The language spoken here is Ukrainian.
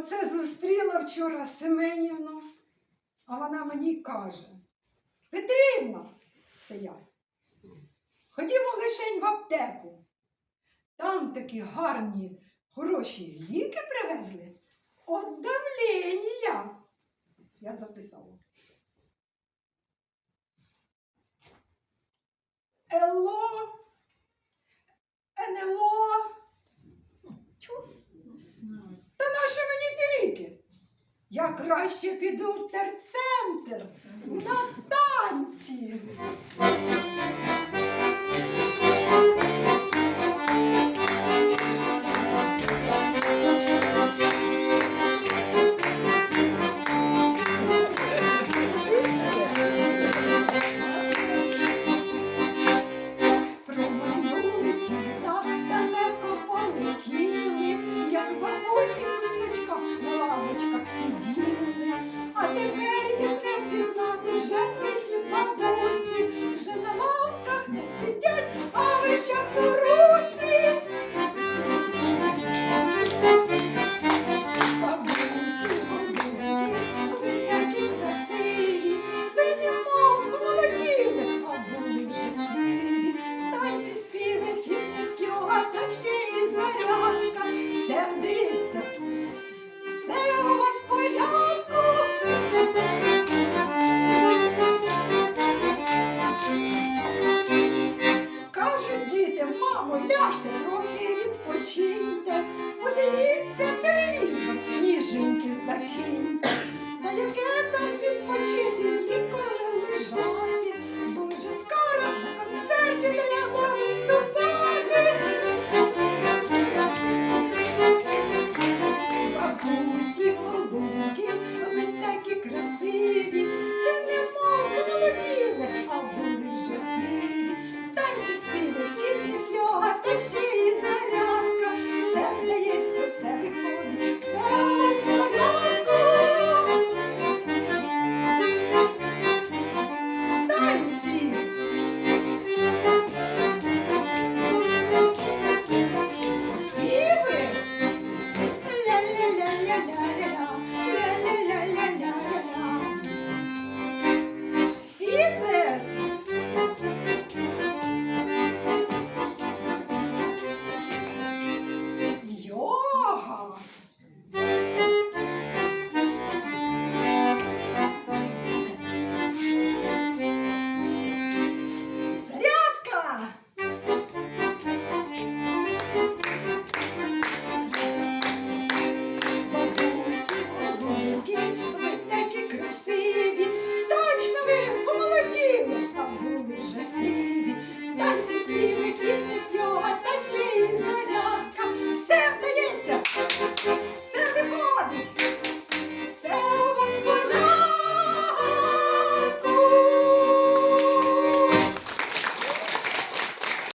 Оце зустріла вчора Семенівну, а вона мені каже: Петрівна, це я. Ходімо лишень в аптеку. Там такі гарні, хороші ліки привезли. От давлення. Я записала. Ело, НЛО. Тьфу. Та нащо мені ті ліки? Краще піду в терцентр на танці. Як бабусі листочка на лавочках сиділи. тепер їх не відпочиньте, подивіться телевізор, ніженьки закиньте.